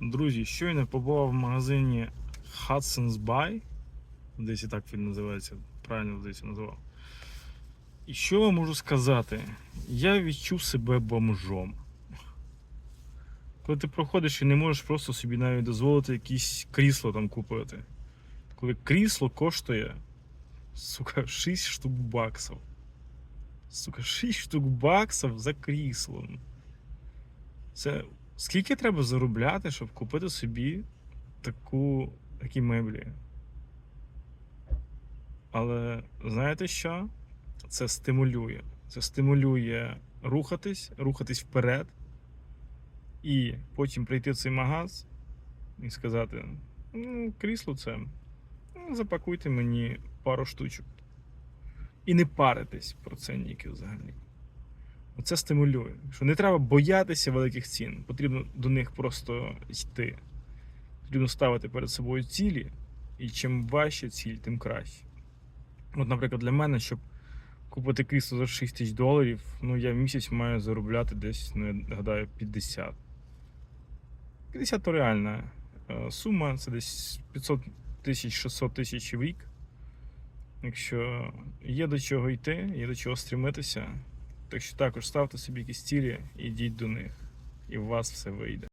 Друзі, щойно побував в магазині Hudson's Buy, десь і так він називається, правильно здається називав. І що я можу сказати? Я відчув себе бомжом. Коли ти проходиш і не можеш просто собі навіть дозволити якесь крісло там купити. Коли крісло коштує, сука, 6 штук баксів. Сука, 6 штук баксів за крісло. Це скільки треба заробляти, щоб купити собі таку, такі меблі? Але знаєте що? Це стимулює. Це стимулює рухатись, рухатись вперед, і потім прийти в цей магаз і сказати: ну, крісло це, ну, запакуйте мені пару штучок. І не паритись про це ніки взагалі. Це стимулює. Що не треба боятися великих цін, потрібно до них просто йти. Потрібно ставити перед собою цілі, і чим важче ціль, тим краще. От, наприклад, для мене, щоб купити крісло за 6 тисяч доларів, ну я місяць маю заробляти десь, ну, я гадаю, 50. 50 то реальна е, сума, це десь 500 тисяч 600 тисяч в рік. Якщо є до чого йти, є до чого стремитися, так що також ставте собі якісь цілі ідіть до них, і у вас все вийде.